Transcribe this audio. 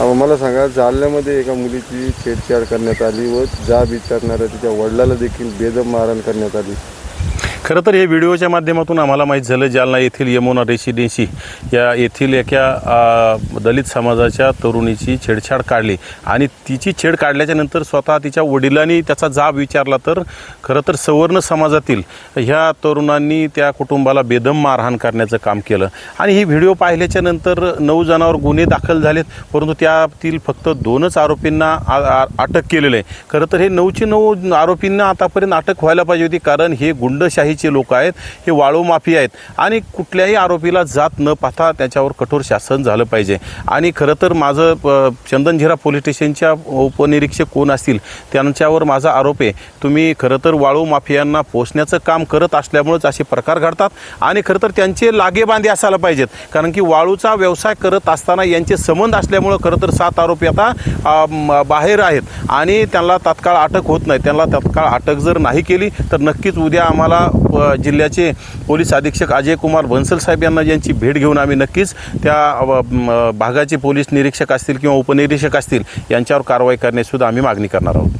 अहो, मला सांगा जालन्यामध्ये एका मुलीची छेडछाड करण्यात आली व जाब विचारणाऱ्या तिच्या वडिलाला देखील बेदम मारहाण करण्यात आली. खरं तर हे व्हिडिओच्या माध्यमातून आम्हाला माहीत झालं जालना येथील यमुना रेसिडेन्सी या येथील एका दलित समाजाच्या तरुणीची छेडछाड काढली. आणि तिची छेड काढल्याच्या नंतर स्वतः तिच्या वडिलांनी त्याचा जाब विचारला तर खरं तर सवर्ण समाजातील ह्या तरुणांनी त्या कुटुंबाला बेदम मारहाण करण्याचं काम केलं. आणि ही व्हिडिओ पाहिल्याच्या नंतर नऊ जणांवर गुन्हे दाखल झालेत परंतु त्यातील फक्त दोनच आरोपींना आ- अटक केलेलं आहे. खरं तर हे नऊचे नऊ आरोपींना आतापर्यंत अटक व्हायला पाहिजे होती कारण हे गुंडशाही जे लोक आहेत हे वाळू माफी आहेत. आणि कुठल्याही आरोपीला जात न पाहता त्याच्यावर कठोर शासन झालं पाहिजे. आणि खरं तर माझं प- चंदनझिरा पोलीस स्टेशनच्या उपनिरीक्षक कोण असतील त्यांच्यावर माझा आरोप आहे. तुम्ही खरं तर वाळू माफियांना पोचण्याचं काम करत असल्यामुळेच असे प्रकार घडतात आणि खरं तर त्यांचे लागेबांधे असायला पाहिजेत. कारण की वाळूचा व्यवसाय करत असताना यांचे संबंध असल्यामुळं खरं तर सात आरोपी आता बाहेर आहेत. आणि त्यांना तात्काळ अटक होत नाही. त्यांना तात्काळ अटक जर नाही केली तर नक्कीच उद्या आम्हाला जिल्ह्याचे पोलीस अधीक्षक अजय कुमार भन्सल साहेब यांना यांची भेट घेऊन आम्ही नक्कीच त्या भागाचे पोलीस निरीक्षक असतील किंवा उपनिरीक्षक असतील यांच्यावर कारवाई करण्यास सुद्धा आम्ही मागणी करणार आहोत.